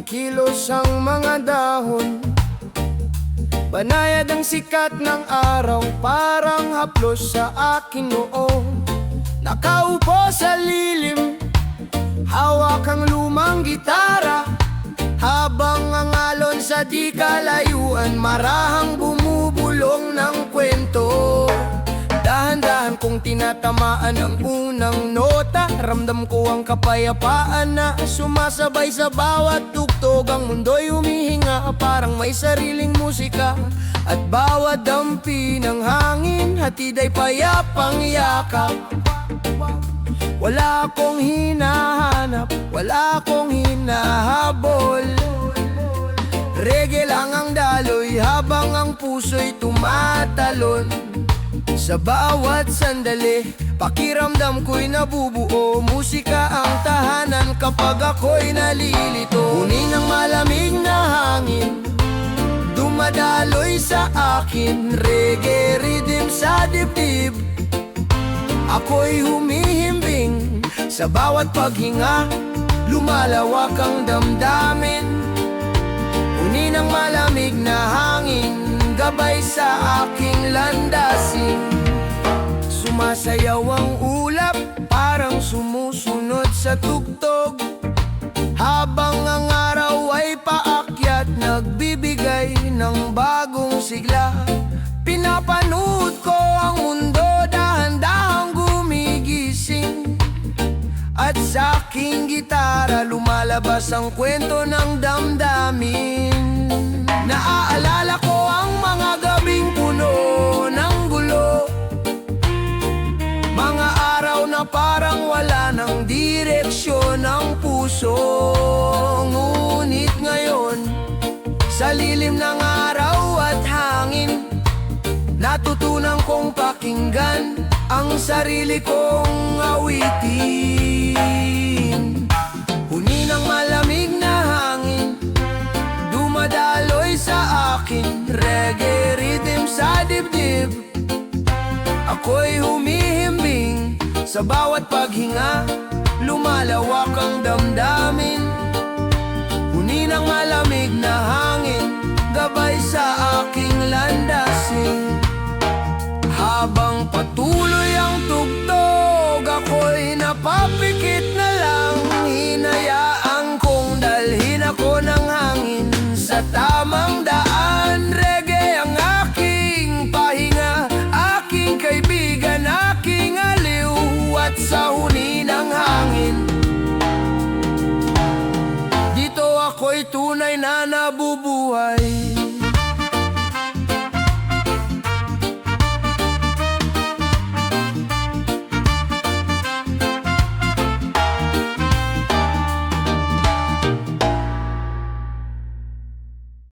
Kumikilos ang mga dahon. Banayad ang sikat ng araw Parang haplos sa aking noo Nakaupo sa lilim Hawak ang lumang gitara. Habang ang alon sa di kalayuan Marahang bumubulong ng kwento kong tinatamaan ang unang nota. Ramdam ko ang kapayapaan na sumasabay sa bawat tugtog. Ang mundo'y humihinga parang may sariling musika. At bawat dampi ng hangin hatid ay payapang yakap. Wala akong hinahanap, wala akong hinahabol. Reggae lang ang daloy habang ang puso'y tumatalon Sa bawat sandali, pakiramdam ko'y nabubuo. Musika ang tahanan kapag ako'y nalilito. Huni ng malamig na hangin Dumadaloy sa akin. Reggae rhythm sa dibdib Ako'y humihimbing. Sa bawat paghinga Lumalawak ang damdamin. Uni ng malamig na hangin Gabay sa aking landasin Sumasayaw ang ulap Parang sumusunod sa tugtog. Habang ang araw ay paakyat Nagbibigay ng bagong sigla. Pinapanood ko ang mundo Dahan-dahang gumigising. At sa aking gitara Lumalabas ang kwento ng damdamin. Naaalala ko ang mga gabing puno ng puso Ngunit ngayon Sa lilim ng araw at hangin Natutunan kong pakinggan Ang sarili kong awitin. Huni ng malamig na hangin Dumadaloy sa akin Reggae rhythm sa dibdib. Ako'y humihimbing Sa bawat paghinga Lumalawak ang damdamin. Huni ng malamig na hangin Gabay sa aking landasin. Habang patuloy ang tugtog Ako'y napapikit na lang. Hinayaan kong dalhin ako ng hangin Sa tamang